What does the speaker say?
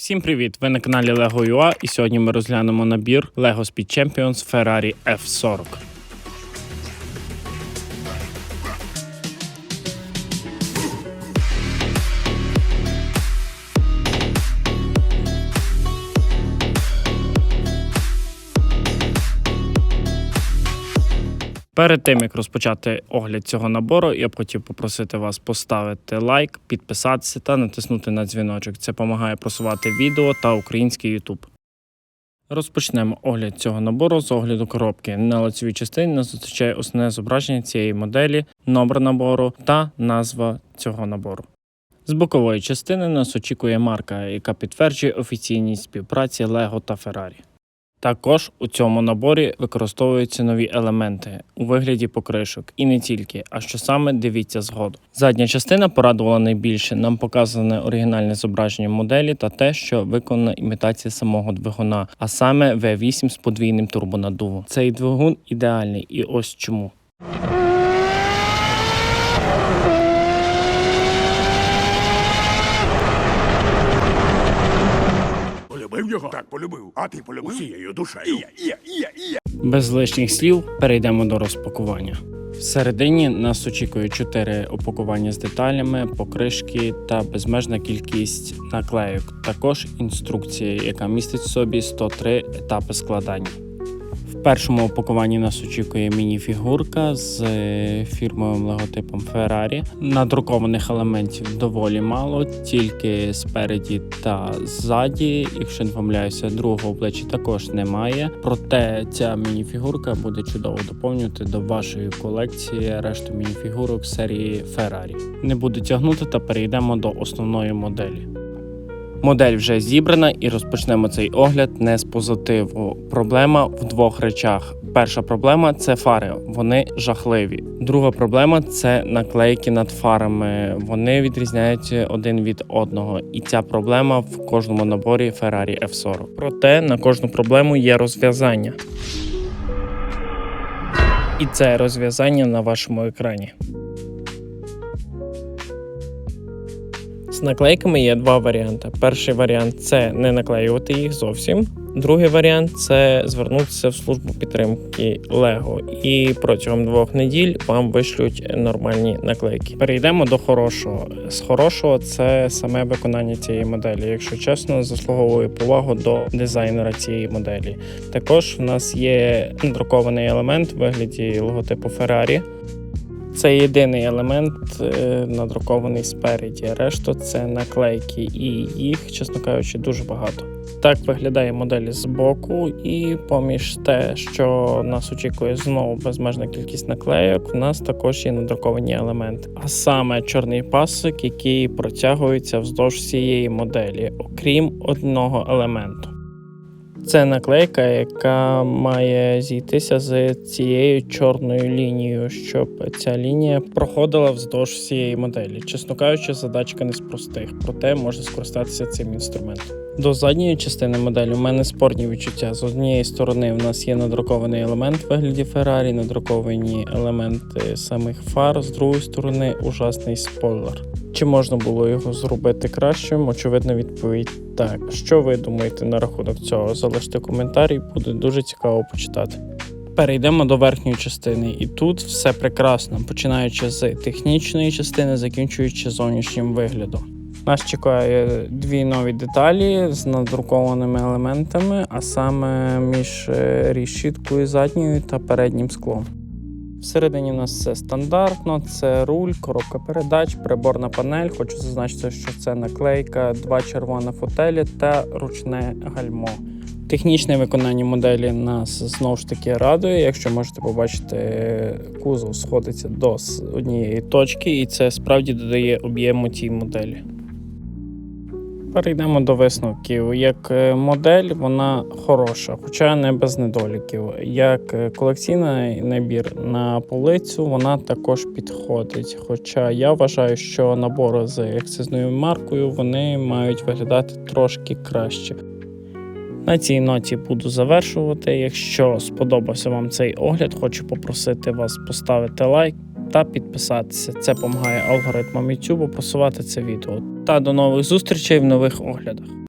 Всім привіт! Ви на каналі LEGO.ua і сьогодні ми розглянемо набір LEGO Speed Champions Ferrari F40. Перед тим як розпочати огляд цього набору, я б хотів попросити вас поставити лайк, підписатися та натиснути на дзвіночок. Це допомагає просувати відео та український YouTube. Розпочнемо огляд цього набору з огляду коробки. На лицевій частині нас зустрічає основне зображення цієї моделі, номер набору та назва цього набору. З бокової частини нас очікує марка, яка підтверджує офіційність співпраці LEGO та Ferrari. Також у цьому наборі використовуються нові елементи у вигляді покришок, і не тільки, а що саме дивіться згоду. Задня частина порадувала найбільше. Нам показане оригінальне зображення моделі та те, що виконана імітація самого двигуна, а саме V8 з подвійним турбонаддувом. Цей двигун ідеальний, і ось чому. Полюбив його? Так, полюбив. А ти полюбив? Усією душею. І я, і я, і я, і я. Без лишніх слів перейдемо до розпакування. Всередині нас очікує 4 опакування з деталями, покришки та безмежна кількість наклейок. Також інструкція, яка містить в собі 103 етапи складання. В першому опакуванні нас очікує міні-фігурка з е, фірмовим логотипом Ferrari. Надрукованих елементів доволі мало, тільки спереді та ззаді. Якщо не помиляюся, другого обличчя також немає. Проте ця міні-фігурка буде чудово доповнювати до вашої колекції решту міні-фігурок серії Ferrari. Не буду тягнути та перейдемо до основної моделі. Модель вже зібрана і розпочнемо цей огляд не з позитиву. Проблема в двох речах. Перша проблема це фари, вони жахливі. Друга проблема це наклейки над фарами. Вони відрізняються один від одного, і ця проблема в кожному наборі Ferrari F40. Проте на кожну проблему є розв'язання. І це розв'язання на вашому екрані. З наклейками є два варіанти. Перший варіант це не наклеювати їх зовсім. Другий варіант це звернутися в службу підтримки Lego, і протягом двох неділь вам вишлють нормальні наклейки. Перейдемо до хорошого. З хорошого це саме виконання цієї моделі. Якщо чесно, заслуговує повагу до дизайнера цієї моделі. Також в нас є надрукований елемент в вигляді логотипу Ferrari. Це єдиний елемент е, надрукований спереді. Решта це наклейки, і їх, чесно кажучи, дуже багато. Так виглядає модель з боку, і поміж те, що нас очікує знову безмежна кількість наклейок, в нас також є надруковані елементи, а саме чорний пасик, який протягується вздовж всієї моделі, окрім одного елементу. Це наклейка, яка має зійтися з цією чорною лінією, щоб ця лінія проходила вздовж всієї моделі. Чесно кажучи, задачка не з простих, проте можна скористатися цим інструментом. До задньої частини моделі у мене спорні відчуття. З однієї сторони, в нас є надрукований елемент в вигляді Ferrari, надруковані елементи самих фар, з другої сторони, ужасний спойлер. Чи можна було його зробити кращим? Очевидно, відповідь так. Що ви думаєте на рахунок цього? Залиште коментарі, буде дуже цікаво почитати. Перейдемо до верхньої частини, і тут все прекрасно, починаючи з технічної частини, закінчуючи зовнішнім виглядом. Нас чекає дві нові деталі з надрукованими елементами, а саме між е, рішіткою задньою та переднім склом. Всередині у нас все стандартно: це руль, коробка передач, приборна панель. Хочу зазначити, що це наклейка, два червоні фотелі та ручне гальмо. Технічне виконання моделі нас знову ж таки радує. Якщо можете побачити, кузов сходиться до однієї точки, і це справді додає об'єму цій моделі. Перейдемо до висновків. Як е, модель, вона хороша, хоча не без недоліків. Як е, колекційний набір на полицю, вона також підходить. Хоча я вважаю, що набори з акцизною маркою вони мають виглядати трошки краще. На цій ноті буду завершувати. Якщо сподобався вам цей огляд, хочу попросити вас поставити лайк та підписатися. Це допомагає алгоритмам YouTube просувати це відео. Та до нових зустрічей в нових оглядах.